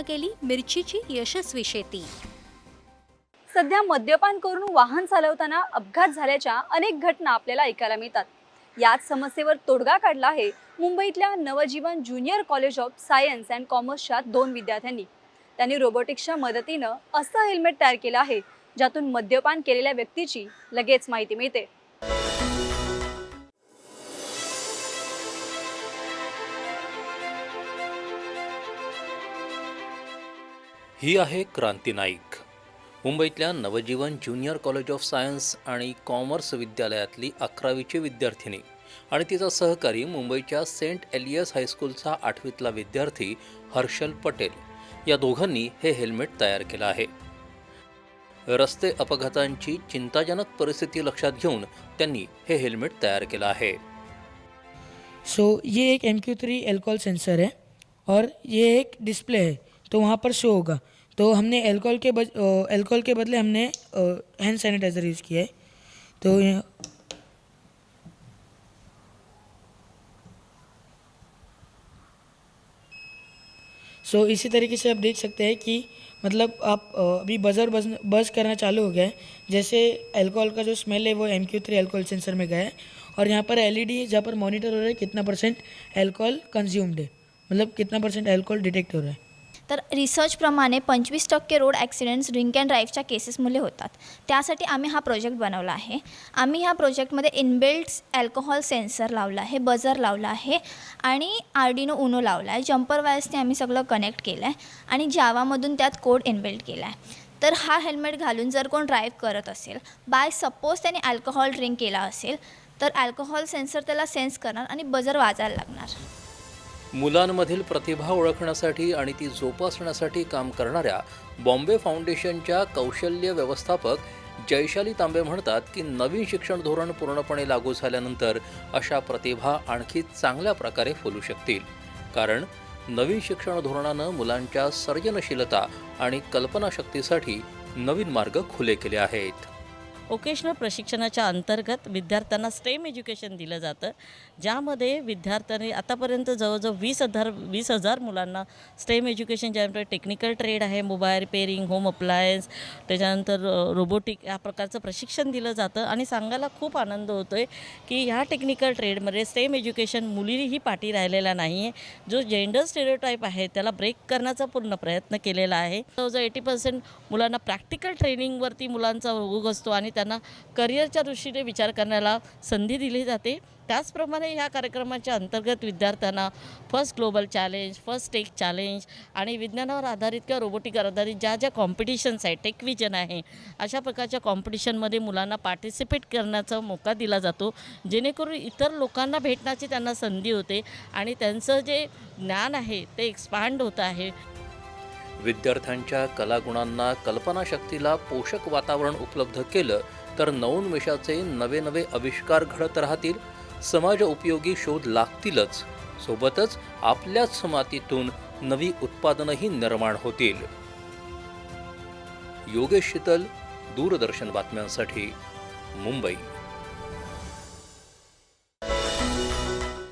केली मिरचीची यशस्वी शेती. सध्या मद्यपान करून वाहन चालवताना अपघात झाल्याच्या अनेक घटना आपल्याला ऐकायला मिळतात. याच समस्येवर तोडगा काढला आहे मुंबईतल्या Navjeevan junior college of science and कॉमर्सच्या दोन विद्यार्थ्यांनी. त्यांनी रोबोटिक्सच्या मदतीनं असं हेल्मेट तयार केलं आहे ज्यातून मद्यपान केलेल्या व्यक्तीची लगेच माहिती मिळते. ही आहे क्रांती नाईक. मुंबईतल्या Navjeevan junior college of science आणि कॉमर्स विद्यालयातली अकरावीची विद्यार्थिनी आणि तिचा सहकारी मुंबईच्या सेंट एलियस हायस्कूलचा आठवीतला विद्यार्थी हर्षल पटेल या दोघांनी हे हेल्मेट तयार केलं आहे. रस्ते अपघातांची चिंताजनक परिस्थिती लक्षात घेऊन त्यांनी हे हेल्मेट तयार केलं आहे. सो ये एक M Q three alcohol sensor है और ये एक डिस्प्ले है। तो वहाँ पर शो होगा। तो हमने एल्कोहल के बज एल्कोहल के बदले हमने हैंड सैनिटाइज़र यूज़ किया है। तो सो इसी तरीके से आप देख सकते हैं कि मतलब आप अभी बजर बज बज करना चालू हो गया है। जैसे अल्कोहल का जो स्मेल है वो M Q three alcohol sensor में गया है। और यहाँ पर एल है जहाँ पर मॉनिटर हो रहा है, कितना परसेंट अल्कोहल कंज्यूम्ड है। मतलब कितना परसेंट अल्कोहल डिटेक्ट हो रहा है। तर रिसर्चप्रमाणे पंचवीस टक्के रोड ॲक्सिडेंट्स ड्रिंक अँड ड्राईव्हच्या केसेसमुळे होतात. त्यासाठी आम्ही हा प्रोजेक्ट बनवला आहे. आम्ही ह्या प्रोजेक्टमध्ये इनबिल्ट अल्कोहोल सेन्सर लावला आहे बजर लावला आहे आणि आर्डिनो उनो लावला आहे. जम्पर वायर्सने आम्ही सगळं कनेक्ट केलं आहे आणि जावामधून त्यात कोड इनबिल्ट केला आहे. तर हा हेल्मेट घालून जर कोण ड्राईव्ह करत असेल बाय सपोज त्याने अल्कोहॉल ड्रिंक केला असेल तर अल्कोहोल सेन्सर त्याला सेन्स करणार आणि बजर वाजायला लागणार. मुलांमधील प्रतिभा ओळखण्यासाठी आणि ती जोपासण्यासाठी काम करणाऱ्या बॉम्बे फाउंडेशनच्या कौशल्य व्यवस्थापक जयशाली तांबे म्हणतात की नवीन शिक्षण धोरण पूर्णपणे लागू झाल्यानंतर अशा प्रतिभा आणखी चांगल्या प्रकारे फुलू शकतील. कारण नवीन शिक्षण धोरणानं मुलांच्या सर्जनशीलता आणि कल्पनाशक्तीसाठी नवीन मार्ग खुले केले आहेत. ओकेशनल प्रशिक्षणाच्या अंतर्गत विद्यार्थ्यांना स्टेम एज्युकेशन दिलं जातं. ज्यामध्ये विद्यार्थ्यांनी आतापर्यंत जवळजवळ वीस हजार वीस हजार मुलांना स्टेम एज्युकेशन ज्यामध्ये टेक्निकल ट्रेड आहे मोबाईल रिपेअरिंग होम अप्लायन्स त्याच्यानंतर रोबोटिक या प्रकारचं प्रशिक्षण दिलं जातं. आणि सांगायला खूप आनंद होतो आहे की ह्या टेक्निकल ट्रेडमध्ये स्टेम एज्युकेशन मुलीही पाठी राहिलेला नाही आहे जो जेंडर स्टेरिओटाईप आहे त्याला ब्रेक करण्याचा पूर्ण प्रयत्न केलेला आहे. जवळजवळ एटी पर्सेंट मुलांना प्रॅक्टिकल ट्रेनिंगवरती मुलांचा ओघ असतो आणि त्या त्यांना करिअरच्या दृष्टीने विचार करण्याला संधी दिली जाते. त्याचप्रमाणे ह्या कार्यक्रमाच्या अंतर्गत विद्यार्थ्यांना first global challenge first tech challenge आणि विज्ञानावर आधारित किंवा रोबोटिकवर आधारित ज्या ज्या कॉम्पिटिशन्स आहेत टेक विजन आहे अशा प्रकारच्या कॉम्पिटिशनमध्ये मुलांना पार्टिसिपेट करण्याचा मोका दिला जातो. जेणेकरून इतर लोकांना भेटण्याची त्यांना संधी होते आणि त्यांचं जे ज्ञान आहे ते एक्सपांड होतं आहे. विद्यार्थ्यांच्या कलागुणांना कल्पनाशक्तीला पोषक वातावरण उपलब्ध केलं तर नवोन्मेषाचे नवे नवे आविष्कार घडत राहतील. समाज उपयोगी शोध लागतीलच. सोबतच आपल्याच मातीतून नवी उत्पादनही निर्माण होतील. योगेश शीतल दूरदर्शन बातम्यांसाठी मुंबई.